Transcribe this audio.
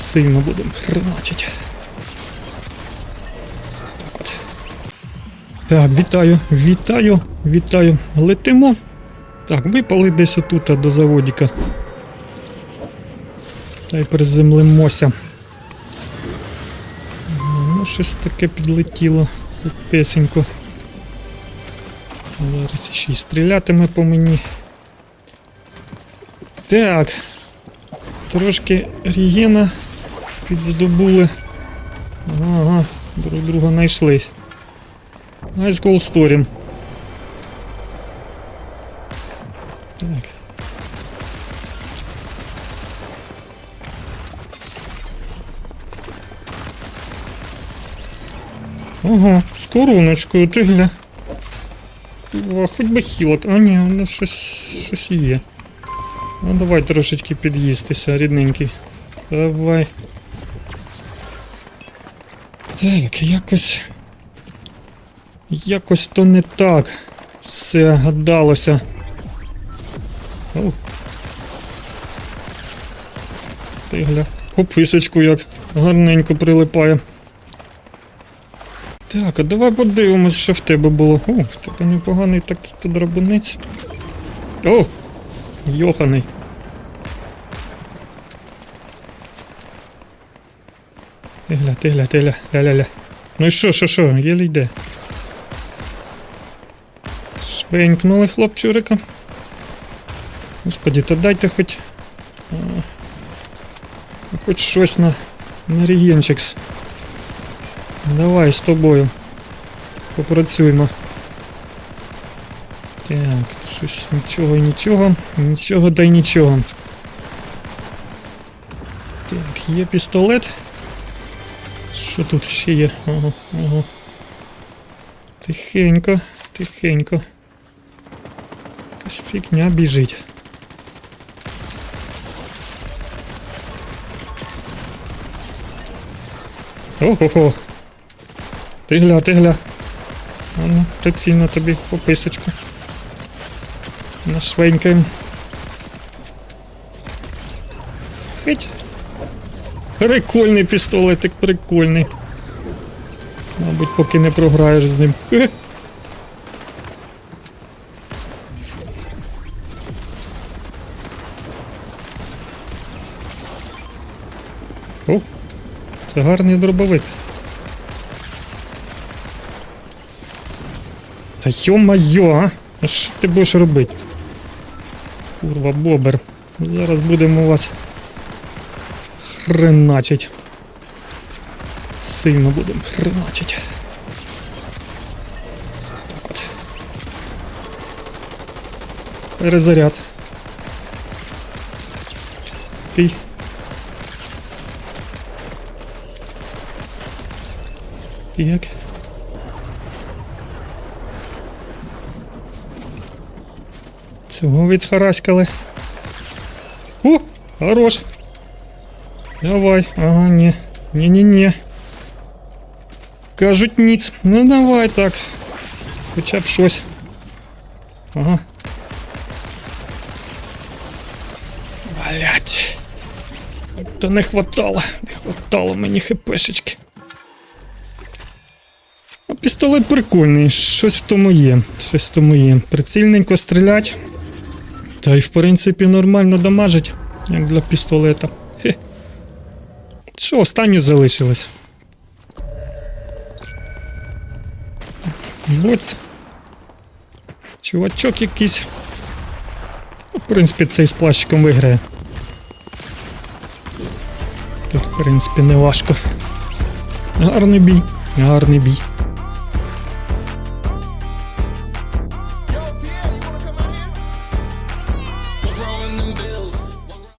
Сильно будемо хреначить. Так от. Так, вітаю, вітаю, вітаю. Летимо. Так, випали десь отут до заводіка. Та й приземлимося. Ну, щось таке підлетіло тут песенько. Зараз ще й стрілятиме по мені. Так. Трошки рігена підздобули. Ага, друг друга знайшлись. Cold Story. Так. Ага, з короночкою, ти гля. О, хоч би хілок. А ні, воно щось, щось є. Ну давай трошечки під'їстися, рідненький. Давай. Так, якось. Якось то не так. Все гадалося. Ти гля. Описочку як гарненько прилипає. Так, а давай подивимось, що в тебе було. О, в тебе непоганий такий то драбунець. О! Йоханий. Ти гля, ти ля-ля-ля. Ну і що, що, що, єлі йде. Швенькнули хлопчурика. Господі, та дайте хоч. а, Хоч щось на, на регенчикс. Давай з тобою. Попрацюємо. Так, щось нічого і нічого. Нічого та й нічого. Так, є пістолет. Що тут ще є? Ага, ага. Тихенько, тихенько. Якась фігня біжить. Ого-го. Ти гля, ти гля. А ну, прицільно тобі пописочку. Нашвенькаємо. Хить. Прикольний пістолетик, прикольний. Мабуть, поки не програєш з ним. О, це гарний дробовик. Та йо-майо, а? А що ти будеш робити? Курва, бобер. Зараз будемо вас хреначить. Сильно будемо хреначить. Так от. Перезаряд. Пій. Як? Цього відхараськали. О, хорош. Давай. Ага, ні. Ні-ні-ні. Кажуть ніц. Ну давай так. Хоча б щось. Ага. Блять. Та не хватало, не хватало мені хпшечки. А пістолет прикольний, щось в тому є. Щось в тому є. Прицільненько стрілять. Та й в принципі нормально дамажить, як для пістолета. Що останнє залишилось? Боць. Чувачок якийсь. Ну, В принципі, цей з плащиком виграє. Тут, в принципі, не важко. Гарний бій, гарний бій.